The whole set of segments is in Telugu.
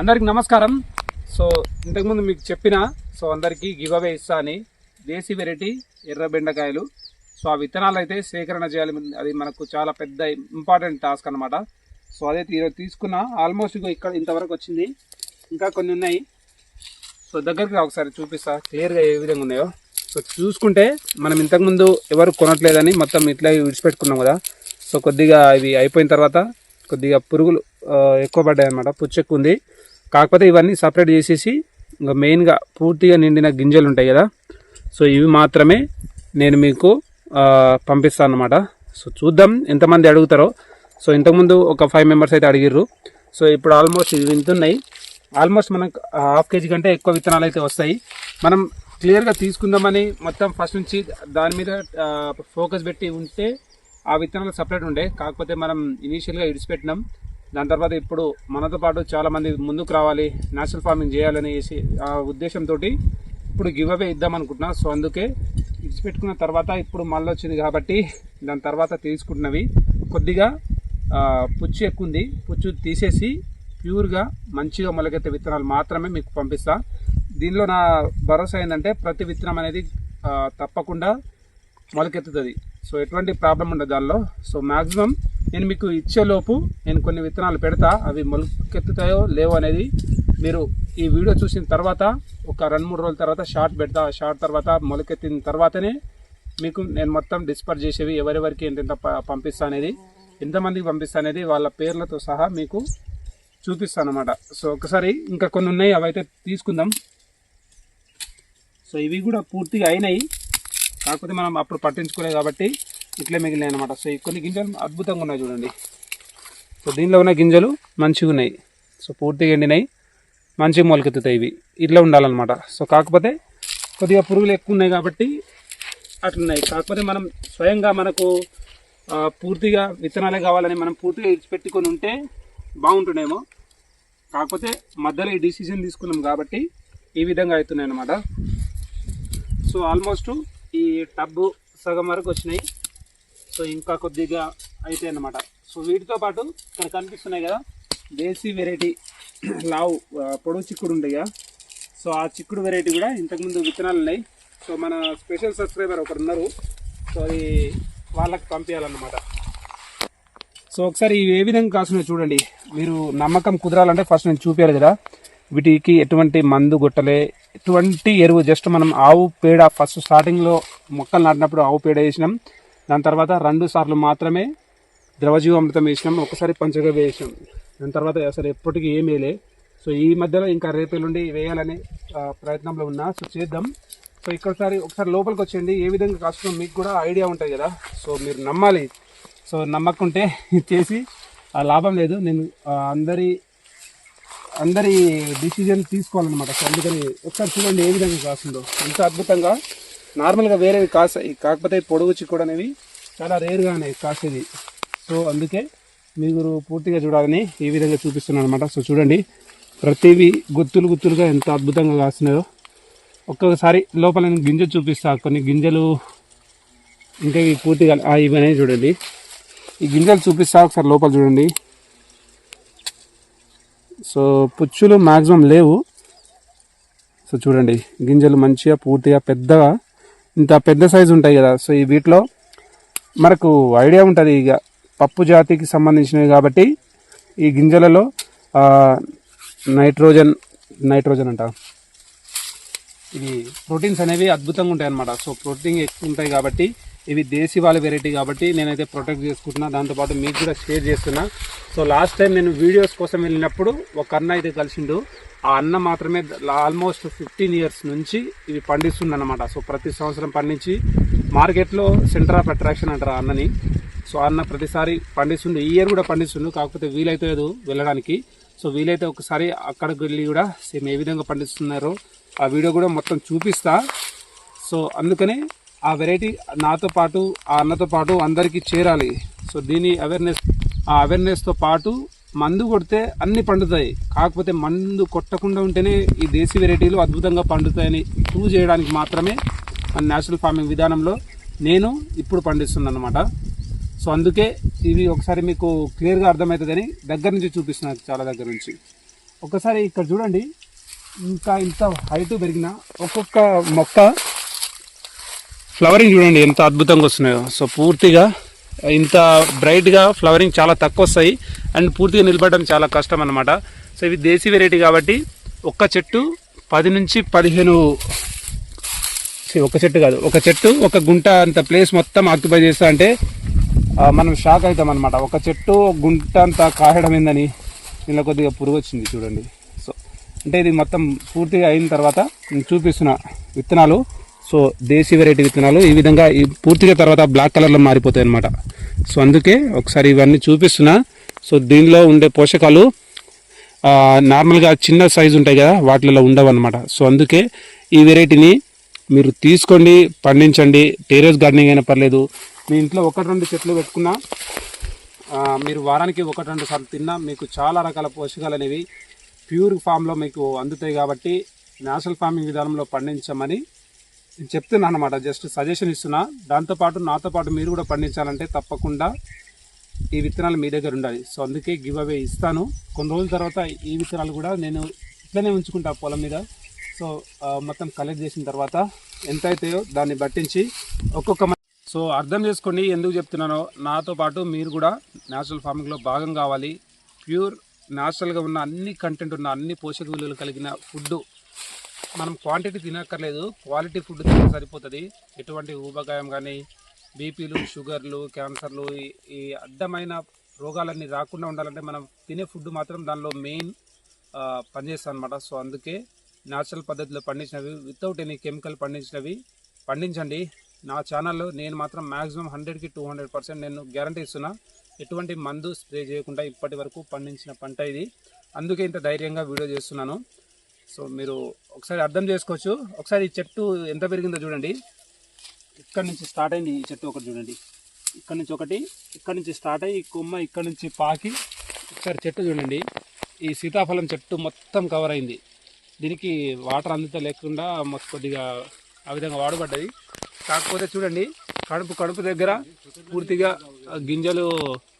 అందరికి నమస్కారం. సో ఇంతకుముందు మీకు చెప్పిన సో అందరికీ గివ్ అవే ఇస్తా అని దేశీ వెరైటీ ఎర్ర బెండకాయలు. సో ఆ విత్తనాలు అయితే సేకరణ చేయాలి. అది మనకు చాలా పెద్ద ఇంపార్టెంట్ టాస్క్ అన్నమాట. సో అదే ఈరోజు తీసుకున్న ఆల్మోస్ట్ ఇక్కడ ఇంతవరకు వచ్చింది. ఇంకా కొన్ని ఉన్నాయి. సో దగ్గరికి రా ఒకసారి చూపిస్తా. క్లియర్గా ఏ విధంగా ఉన్నాయో. సో చూసుకుంటే మనం ఇంతకుముందు ఎవరు కొనట్లేదని మొత్తం ఇట్లా విడిచిపెట్టుకున్నాం కదా. సో కొద్దిగా ఇవి అయిపోయిన తర్వాత కొద్దిగా పురుగులు ఎక్కువ పడ్డాయి అనమాట పుచ్చు ఉంది. కాకపోతే ఇవన్నీ సపరేట్ చేసేసి ఇంకా మెయిన్గా పూర్తిగా నిండిన గింజలు ఉంటాయి కదా. సో ఇవి మాత్రమే నేను మీకు పంపిస్తాను అనమాట సో చూద్దాం ఎంతమంది అడుగుతారో. సో ఇంతకుముందు ఒక ఫైవ్ మెంబర్స్ అయితే అడిగిర్రు. సో ఇప్పుడు ఆల్మోస్ట్ ఇవి వింతున్నాయి ఆల్మోస్ట్ మనకు హాఫ్ కేజీ కంటే ఎక్కువ విత్తనాలు అయితే వస్తాయి. మనం క్లియర్గా తీసుకుందామని మొత్తం ఫస్ట్ నుంచి దాని మీద ఫోకస్ పెట్టి ఉంటే ఆ విత్తనాలు సపరేట్ ఉండే. కాకపోతే మనం ఇనీషియల్గా ఇడిచిపెట్టినాం. దాని తర్వాత ఇప్పుడు మనతో పాటు చాలామంది ముందుకు రావాలి నేచురల్ ఫార్మింగ్ చేయాలని ఆ ఉద్దేశంతో ఇప్పుడు గివ్ అవే ఇద్దాం అనుకుంటున్నా. సో అందుకే విడిచిపెట్టుకున్న తర్వాత ఇప్పుడు మళ్ళీ వచ్చింది కాబట్టి దాని తర్వాత తీసుకుంటున్నవి. కొద్దిగా పుచ్చు ఎక్కువ ఉంది పుచ్చు తీసేసి ప్యూర్గా మంచిగా మొలకెత్తే విత్తనాలు మాత్రమే మీకు పంపిస్తా. దీనిలో నా భరోసా ఏంటంటే ప్రతి విత్తనం అనేది తప్పకుండా మొలకెత్తుతుంది. సో ఎటువంటి ప్రాబ్లం ఉండదు దానిలో. సో మ్యాక్సిమం నేను మీకు ఇచ్చేలోపు నేను కొన్ని విత్తనాలు పెడతా అవి మొలకెత్తుతాయో లేవో అనేది మీరు ఈ వీడియో చూసిన తర్వాత ఒక రెండు మూడు రోజుల తర్వాత షార్ట్ పెడతా షార్ట్ తర్వాత మొలకెత్తిన తర్వాతనే మీకు నేను మొత్తం డిస్పర్ చేసేవి ఎవరెవరికి ఎంతెంత ప- పంపిస్తా అనేది ఎంతమందికి పంపిస్తా అనేది వాళ్ళ పేర్లతో సహా మీకు చూపిస్తాను అనమాట సో ఒకసారి ఇంకా కొన్ని ఉన్నాయి అవి అయితే తీసుకుందాం. సో ఇవి కూడా పూర్తిగా అయినాయి. కాకపోతే మనం అప్పుడు పట్టించుకోలేదు కాబట్టి ఇట్లే మిగిలినాయి అనమాట సో కొన్ని గింజలు అద్భుతంగా ఉన్నాయి చూడండి. సో దీనిలో ఉన్న గింజలు మంచిగా ఉన్నాయి. సో పూర్తిగా ఎండినాయి. మంచిగా మొలకెత్తుతాయి ఇవి. ఇట్లా ఉండాలన్నమాట. సో కాకపోతే కొద్దిగా పురుగులు ఎక్కువ ఉన్నాయి కాబట్టి అట్లున్నాయి కాకపోతే మనం స్వయంగా మనకు పూర్తిగా విత్తనాలే కావాలని మనం పూర్తిగా పెట్టుకొని ఉంటే బాగుంటుండేమో. కాకపోతే మధ్యలో ఈ డిసిజన్ తీసుకున్నాం కాబట్టి ఈ విధంగా అవుతున్నాయి అన్నమాట సో ఆల్మోస్ట్ ఈ టబ్బు సగం వరకు వచ్చినాయి. సో ఇంకా కొద్దిగా అయితే అన్నమాట. సో వీటితో పాటు ఇక్కడ కనిపిస్తున్నాయి కదా దేశీ వెరైటీ లావు పొడవు చిక్కుడు ఉంటాయి కదా. సో ఆ చిక్కుడు వెరైటీ కూడా ఇంతకుముందు విత్తనాలు ఉన్నాయి. సో మన స్పెషల్ సబ్స్క్రైబర్ ఒకరు ఉన్నారు. సో అది వాళ్ళకి పంపించాలన్నమాట. సో ఒకసారి ఇవి ఏ విధంగా కాస్తున్నాయో చూడండి. మీరు నమ్మకం కుదరాలంటే ఫస్ట్ నేను చూపించాలి కదా. వీటికి ఎటువంటి మందు కొట్టలే. ఎటువంటి ఎరువు జస్ట్ మనం ఆవు పేడ ఫస్ట్ స్టార్టింగ్లో మొక్కలు నాటినప్పుడు ఆవు పేడ వేసినాం. దాని తర్వాత రెండు సార్లు మాత్రమే ద్రవజీవామృతం వేసినాం ఒకసారి పంచగా వేసినాం. దాని తర్వాత అసలు ఎప్పటికీ ఏం వేయలే సో ఈ మధ్యలో ఇంకా రేపేళ్ళుండి వేయాలనే ప్రయత్నంలో ఉన్నా. సో చేద్దాం. సో ఇక్కడసారి ఒకసారి లోపలికి వచ్చేయండి. ఏ విధంగా కాస్తుందో మీకు కూడా ఐడియా ఉంటుంది కదా. సో మీరు నమ్మాలి. సో నమ్మకుంటే చేసి ఆ లాభం లేదు. నేను అందరి అందరి డిసిజన్ తీసుకోవాలన్నమాట. సో అందుకని ఒకసారి చూడండి ఏ విధంగా కాస్తుందో. ఎంత అద్భుతంగా నార్మల్గా వేరేవి కాసాయి కాకపోతే పొడుగు చిక్కుడు అనేవి చాలా రేర్గానే కాసేది సో అందుకే మీరు పూర్తిగా చూడాలని ఈ విధంగా చూపిస్తున్నాను అనమాట సో చూడండి. ప్రతివి గుత్తులు గుత్తులుగా ఎంత అద్భుతంగా కాస్తున్నాయో. ఒక్కొక్కసారి లోపల నేను గింజలు చూపిస్తా. కొన్ని గింజలు ఇంకా ఇవి పూర్తిగా ఇవన్నీ చూడండి. ఈ గింజలు చూపిస్తా ఒకసారి లోపల చూడండి. సో పుచ్చులు మ్యాక్సిమం లేవు. సో చూడండి. గింజలు మంచిగా పూర్తిగా పెద్దగా ఇంత పెద్ద సైజు ఉంటాయి కదా సో ఈ వీటిలో మనకు ఐడియా ఉంటుంది ఇక. పప్పు జాతికి సంబంధించినవి కాబట్టి ఈ గింజలలో నైట్రోజన్ నైట్రోజన్ అంట. ఇవి ప్రోటీన్స్ అనేవి అద్భుతంగా ఉంటాయి అన్నమాట. సో ప్రోటీన్ ఎక్కువ ఉంటాయి కాబట్టి ఇవి దేశీ వాళ్ళ వెరైటీ కాబట్టి నేనైతే ప్రొటెక్ట్ చేసుకుంటున్నా. దాంతోపాటు మీకు కూడా షేర్ చేస్తున్నా. సో లాస్ట్ టైం నేను వీడియోస్ కోసం వెళ్ళినప్పుడు ఒక అన్న అయితే కలిసిండు. ఆ అన్నం మాత్రమే ఆల్మోస్ట్ ఫిఫ్టీన్ ఇయర్స్ నుంచి ఇవి పండిస్తుందన్నమాట. సో ప్రతి సంవత్సరం పండించి మార్కెట్లో సెంటర్ ఆఫ్ అట్రాక్షన్ అంటారు ఆ అన్నని. సో అన్న ప్రతిసారి పండిస్తుండు. ఈ ఇయర్ కూడా పండిస్తుండు. కాకపోతే వీలైతే లేదు వెళ్ళడానికి. సో వీలైతే ఒకసారి అక్కడికి వెళ్ళి కూడా సేమ్ ఏ విధంగా పండిస్తున్నారో ఆ వీడియో కూడా మొత్తం చూపిస్తా. సో అందుకనే ఆ వెరైటీ నాతో పాటు ఆ అన్నతో పాటు అందరికీ చేరాలి. సో దీని అవేర్నెస్ ఆ అవేర్నెస్తో పాటు మందు కొడితే అన్ని పండుతాయి. కాకపోతే మందు కొట్టకుండా ఉంటేనే ఈ దేశీ వెరైటీలు అద్భుతంగా పండుతాయని ప్రూవ్ చేయడానికి మాత్రమే మన నేచురల్ ఫార్మింగ్ విధానంలో నేను ఇప్పుడు పండిస్తున్నాను అనమాట సో అందుకే ఇవి ఒకసారి మీకు క్లియర్గా అర్థమవుతుందని దగ్గర నుంచి చూపిస్తున్నాను చాలా దగ్గర నుంచి. ఒకసారి ఇక్కడ చూడండి. ఇంకా ఇంత హైట్ పెరిగిన ఒక్కొక్క మొక్క. ఫ్లవరింగ్ చూడండి ఎంత అద్భుతంగా వస్తున్నాయో. సో పూర్తిగా ఇంత బ్రైట్గా ఫ్లవరింగ్ చాలా తక్కువ వస్తాయి అండ్ పూర్తిగా నిలబడడం చాలా కష్టం అనమాట సో ఇవి దేశీ వెరైటీ కాబట్టి ఒక్క చెట్టు పది నుంచి పదిహేను ఒక చెట్టు కాదు ఒక చెట్టు ఒక గుంట అంత ప్లేస్ మొత్తం ఆక్యుపై చేస్తా అంటే మనం షాక్ అవుతాం అనమాట ఒక చెట్టు గుంట అంత కాయడం ఏందని ఇలా కొద్దిగా పురుగు వచ్చింది చూడండి. సో అంటే ఇది మొత్తం పూర్తిగా అయిన తర్వాత నేను చూపిస్తున్న విత్తనాలు. సో దేశీ వెరైటీ విత్తనాలు ఈ విధంగా ఈ పూర్తిగా తర్వాత బ్లాక్ కలర్లో మారిపోతాయి అనమాట సో అందుకే ఒకసారి ఇవన్నీ చూపిస్తున్నా. సో దీనిలో ఉండే పోషకాలు నార్మల్గా చిన్న సైజు ఉంటాయి కదా వాటిలలో ఉండవు అనమాట సో అందుకే ఈ వెరైటీని మీరు తీసుకోండి పండించండి. టెరెస్ గార్డెనింగ్ అయినా పర్లేదు. మీ ఇంట్లో ఒకటి రెండు చెట్లు పెట్టుకున్నా మీరు వారానికి ఒకటి రెండు సార్లు తిన్నా మీకు చాలా రకాల పోషకాలు అనేవి ప్యూర్ ఫామ్లో మీకు అందుతాయి కాబట్టి నేచురల్ ఫార్మింగ్ విధానంలో పండించమని నేను చెప్తున్నాను అనమాట జస్ట్ సజెషన్ ఇస్తున్నా. దాంతోపాటు నాతో పాటు మీరు కూడా పండించాలంటే తప్పకుండా ఈ విత్తనాలు మీ దగ్గర ఉండాలి. సో అందుకే గివ్ అవే ఇస్తాను. కొన్ని రోజుల తర్వాత ఈ విత్తనాలు కూడా నేను ఇట్లనే ఉంచుకుంటా పొలం మీద. సో మొత్తం కలెక్ట్ చేసిన తర్వాత ఎంత అవుతాయో దాన్ని బట్టించి ఒక్కొక్క సో అర్థం చేసుకోండి ఎందుకు చెప్తున్నానో. నాతో పాటు మీరు కూడా న్యాచురల్ ఫార్మింగ్లో భాగం కావాలి. ప్యూర్ న్యాచురల్గా ఉన్న అన్ని కంటెంట్ ఉన్న అన్ని పోషక విలువలు కలిగిన ఫుడ్ మనం క్వాంటిటీ తినక్కర్లేదు క్వాలిటీ ఫుడ్ తిన సరిపోతుంది. ఎటువంటి ఊబకాయం కానీ బీపీలు షుగర్లు క్యాన్సర్లు ఈ- ఈ అడ్డమైన రోగాలన్నీ రాకుండా ఉండాలంటే మనం తినే ఫుడ్ మాత్రం దానిలో మెయిన్ పనిచేస్తాం అనమాట సో అందుకే న్యాచురల్ పద్ధతిలో పండించినవి వితౌట్ ఎనీ కెమికల్ పండించినవి పండించండి. నా ఛానల్లో నేను మాత్రం మ్యాక్సిమం హండ్రెడ్కి టూ హండ్రెడ్ పర్సెంట్ నేను గ్యారంటీ ఇస్తున్నా. ఎటువంటి మందు స్ప్రే చేయకుండా ఇప్పటి వరకు పండించిన పంట ఇది. అందుకే ఇంత ధైర్యంగా వీడియో చేస్తున్నాను. సో మీరు ఒకసారి అర్థం చేసుకోవచ్చు. ఒకసారి ఈ చెట్టు ఎంత పెరిగిందో చూడండి. ఇక్కడ నుంచి స్టార్ట్ అయింది ఈ చెట్టు ఒకటి చూడండి. ఇక్కడ నుంచి ఒకటి ఇక్కడ నుంచి స్టార్ట్ అయ్యి కొమ్మ ఇక్కడ నుంచి పాకి ఒకసారి చెట్టు చూడండి. ఈ సీతాఫలం చెట్టు మొత్తం కవర్ అయింది. దీనికి వాటర్ అందుతా లేకుండా మొత్తం కొద్దిగా ఆ విధంగా వాడబడ్డది. కాకపోతే చూడండి కడుపు కడుపు దగ్గర పూర్తిగా గింజలు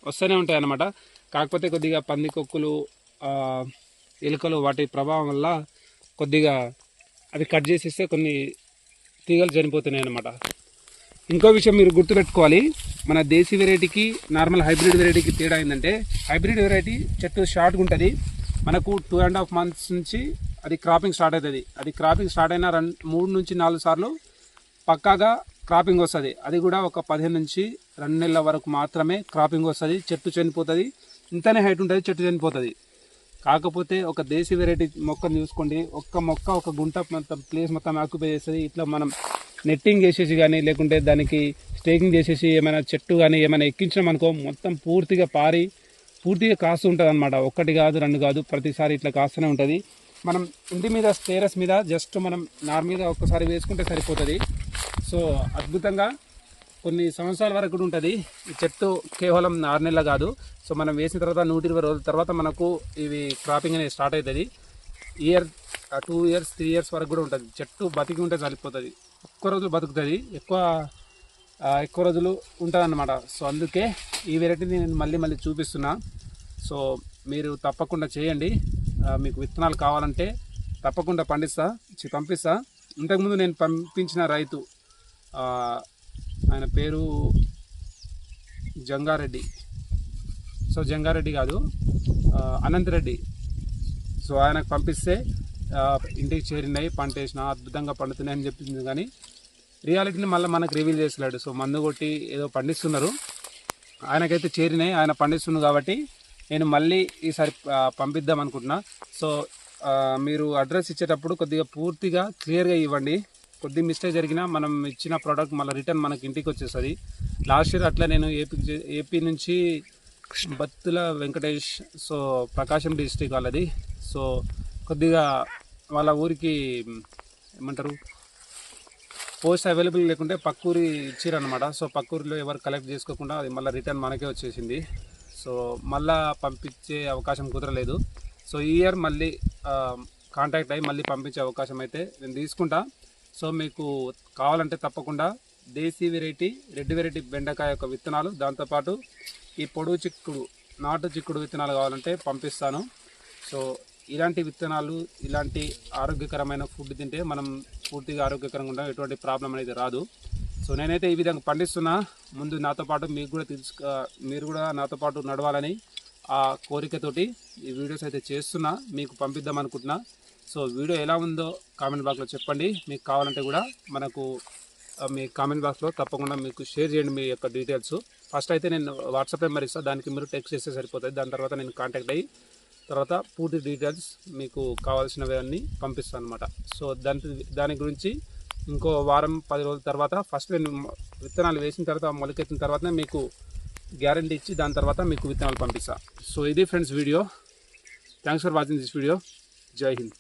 వస్తూనే ఉంటాయి అన్నమాట కాకపోతే కొద్దిగా పందికొక్కులు కొక్కులు ఎలుకలు వాటి ప్రభావం వల్ల కొద్దిగా అవి కట్ చేసేస్తే కొన్ని తీగలు చనిపోతున్నాయి అన్నమాట. ఇంకో విషయం మీరు గుర్తుపెట్టుకోవాలి. మన దేశీ వెరైటీకి నార్మల్ హైబ్రిడ్ వెరైటీకి తేడా ఏంటంటే హైబ్రిడ్ వెరైటీ చెట్టు షార్ట్గా ఉంటుంది. మనకు టూ అండ్ హాఫ్ మంత్స్ నుంచి అది క్రాపింగ్ స్టార్ట్ అవుతుంది. అది క్రాపింగ్ స్టార్ట్ అయిన రెండు మూడు నుంచి నాలుగు సార్లు పక్కాగా క్రాపింగ్ వస్తుంది. అది కూడా ఒక పదిహేను నుంచి రెండు నెలల వరకు మాత్రమే క్రాపింగ్ వస్తుంది. చెట్టు చనిపోతుంది. ఇంతనే హైట్ ఉంటుంది చెట్టు చనిపోతుంది. కాకపోతే ఒక దేశీ వెరైటీ మొక్కను చూసుకోండి. ఒక్క మొక్క ఒక గుంట మొత్తం ప్లేస్ మొత్తం ఆక్యుపై చేస్తుంది. ఇట్లా మనం నెట్టింగ్ చేసేసి కానీ లేకుంటే దానికి స్టేకింగ్ చేసేసి ఏమైనా చెట్టు కానీ ఏమైనా ఎక్కించినాం అనుకో మొత్తం పూర్తిగా పారి పూర్తిగా కాస్తూ ఉంటుంది అనమాట ఒక్కటి కాదు రెండు కాదు ప్రతిసారి ఇట్లా కాస్తూనే ఉంటుంది. మనం ఇంటి మీద స్టేరస్ మీద జస్ట్ మనం నార్మల్గా ఒక్కసారి వేసుకుంటే సరిపోతుంది. సో అద్భుతంగా కొన్ని సంవత్సరాల వరకు కూడా ఉంటుంది. ఈ చెట్టు కేవలం ఆరు నెలలు కాదు. సో మనం వేసిన తర్వాత నూట ఇరవై రోజుల తర్వాత మనకు ఇవి క్రాపింగ్ అనేది స్టార్ట్ అవుతుంది year two years three years వరకు కూడా ఉంటుంది. చెట్టు బతికి ఉంటే సరిపోతుంది. ఎక్కువ రోజులు బతుకుతుంది. ఎక్కువ ఎక్కువ రోజులు ఉంటుంది అన్నమాట సో అందుకే ఈ వెరైటీని నేను మళ్ళీ మళ్ళీ చూపిస్తున్నా. సో మీరు తప్పకుండా చేయండి. మీకు విత్తనాలు కావాలంటే తప్పకుండా పండిస్తా పంపిస్తా. ఇంతకుముందు నేను పంపించిన రైతు ఆయన పేరు జంగారెడ్డి. సో జంగారెడ్డి కాదు అనంతరెడ్డి. సో ఆయనకు పంపిస్తే ఇంటికి చేరినాయి పంట వేసిన అద్భుతంగా పండుతున్నాయి అని చెప్పింది కానీ రియాలిటీని మళ్ళీ మనకు రివీల్ చేసలేడు సో మందు కొట్టి ఏదో పండిస్తున్నారు. ఆయనకైతే చేరినాయి ఆయన పండిస్తున్నారు కాబట్టి నేను మళ్ళీ ఈసారి పంపిద్దాం అనుకుంటున్నా. సో మీరు అడ్రస్ ఇచ్చేటప్పుడు కొద్దిగా పూర్తిగా క్లియర్గా ఇవ్వండి. కొద్ది మిస్టేక్ జరిగినా మనం ఇచ్చిన ప్రోడక్ట్ మళ్ళీ రిటర్న్ మనకి ఇంటికి వచ్చేస్తుంది. లాస్ట్ ఇయర్ అట్లా నేను ఏపీ ఏపీ నుంచి బత్తుల వెంకటేష్ సో ప్రకాశం డిస్టిక్ వాళ్ళది. సో కొద్దిగా వాళ్ళ ఊరికి ఏమంటారు పోస్ట్ అవైలబుల్ లేకుంటే పక్కూరి ఇచ్చిరనమాట సో పక్కూరిలో ఎవరు కలెక్ట్ చేసుకోకుండా అది మళ్ళీ రిటర్న్ మనకే వచ్చేసింది. సో మళ్ళా పంపించే అవకాశం కుదరలేదు. సో ఈ ఇయర్ మళ్ళీ కాంటాక్ట్ అయ్యి మళ్ళీ పంపించే అవకాశం అయితే నేను తీసుకుంటా. సో మీకు కావాలంటే తప్పకుండా దేశీ వెరైటీ రెడ్ వెరైటీ బెండకాయ యొక్క విత్తనాలు దాంతోపాటు ఈ పొడుగు చిక్కుడు నాటు చిక్కుడు విత్తనాలు కావాలంటే పంపిస్తాను. సో ఇలాంటి విత్తనాలు ఇలాంటి ఆరోగ్యకరమైన ఫుడ్ తింటే మనం పూర్తిగా ఆరోగ్యకరంగా ఉంటాం ఎటువంటి ప్రాబ్లం అనేది రాదు. సో నేనైతే ఈ విధంగా పండిస్తున్నా. ముందు నాతో పాటు మీకు కూడా తెలుసు మీరు కూడా నాతో పాటు నడవాలని ఆ కోరికతోటి ఈ వీడియోస్ అయితే చేస్తున్నా. మీకు పంపిద్దాం అనుకుంటున్నా. సో వీడియో ఎలా ఉందో కామెంట్ బాక్స్లో చెప్పండి. మీకు కావాలంటే కూడా మనకు మీ కామెంట్ బాక్స్లో తప్పకుండా మీకు షేర్ చేయండి మీ యొక్క డీటెయిల్స్. ఫస్ట్ అయితే నేను వాట్సాప్ నెంబర్ ఇస్తాను దానికి మీరు టెక్స్ట్ చేస్తే సరిపోతుంది. దాని తర్వాత నేను కాంటాక్ట్ అయ్యి తర్వాత పూర్తి డీటెయిల్స్ మీకు కావాల్సినవి అన్నీ పంపిస్తాను అనమాట సో దాని దాని గురించి ఇంకో వారం పది రోజుల తర్వాత ఫస్ట్ నేను విత్తనాలు వేసిన తర్వాత మొలకెత్తిన తర్వాతనే మీకు గ్యారంటీ ఇచ్చి దాని తర్వాత మీకు విత్తనాలు పంపిస్తాను సో ఇది friends video. Thanks for watching this video. జై హింద్.